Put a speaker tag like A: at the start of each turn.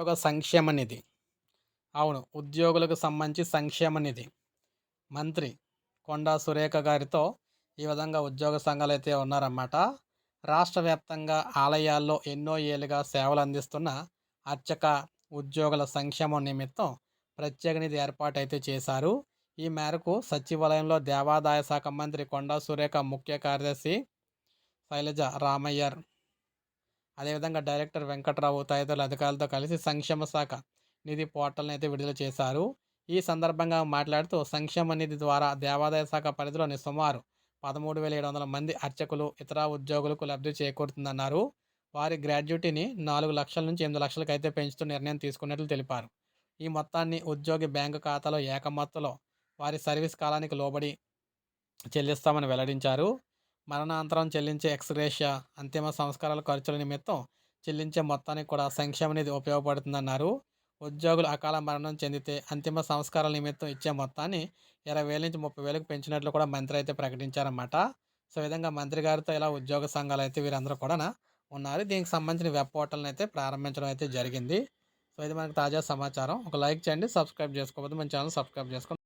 A: ఉద్యోగ సంక్షేమ నిధి అవును ఉద్యోగులకు సంబంధించి సంక్షేమ నిధి మంత్రి కొండా సురేఖ గారితో ఈ విధంగా ఉద్యోగ సంఘాలు అయితే ఉన్నారన్నమాట. రాష్ట్ర వ్యాప్తంగా ఆలయాల్లో ఎన్నో ఏళ్ళుగా సేవలు అందిస్తున్న అర్చక ఉద్యోగుల సంక్షేమం నిమిత్తం ప్రత్యేక నిధి ఏర్పాటు అయితే చేశారు. ఈ మేరకు సచివాలయంలో దేవాదాయ శాఖ మంత్రి కొండా సురేఖ ముఖ్య కార్యదర్శి శైలజ రామయ్యర్ అదేవిధంగా డైరెక్టర్ వెంకట్రావు తదితరుల అధికారులతో కలిసి సంక్షేమ శాఖ నిధి పోర్టల్ని అయితే విడుదల చేశారు. ఈ సందర్భంగా మాట్లాడుతూ సంక్షేమ నిధి ద్వారా దేవాదాయ శాఖ పరిధిలోని సుమారు పదమూడు వేల ఏడు వందల మంది అర్చకులు ఇతర ఉద్యోగులకు లబ్ధి చేకూరుతుందన్నారు. వారి గ్రాడ్యుటీని నాలుగు లక్షల నుంచి ఎనిమిది లక్షలకు అయితే పెంచుతూ నిర్ణయం తీసుకున్నట్లు తెలిపారు. ఈ మొత్తాన్ని ఉద్యోగి బ్యాంకు ఖాతాలో ఏకమత్తులో వారి సర్వీస్ కాలానికి లోబడి చెల్లిస్తామని వెల్లడించారు. మరణాంతరం చెల్లించే ఎక్స్గ్రేషియా అంతిమ సంస్కారాల ఖర్చుల నిమిత్తం చెల్లించే మొత్తానికి కూడా సంక్షేమ నిధి ఉపయోగపడుతుందన్నారు. ఉద్యోగులు అకాల మరణం చెందితే అంతిమ సంస్కారాల నిమిత్తం ఇచ్చే మొత్తాన్ని ఇరవై వేల నుంచి ముప్పై వేలకు పెంచినట్లు కూడా మంత్రి అయితే ప్రకటించారన్నమాట. సో విధంగా మంత్రి గారితో ఇలా ఉద్యోగ సంఘాలు అయితే వీరందరూ కూడా ఉన్నారు. దీనికి సంబంధించిన వెబ్ పోర్టల్ని అయితే ప్రారంభించడం అయితే జరిగింది. సో ఇది మనకు తాజా సమాచారం. ఒక లైక్ చేయండి సబ్స్క్రైబ్ చేసుకోకపోతే మన ఛానల్ సబ్స్క్రైబ్ చేసుకోండి.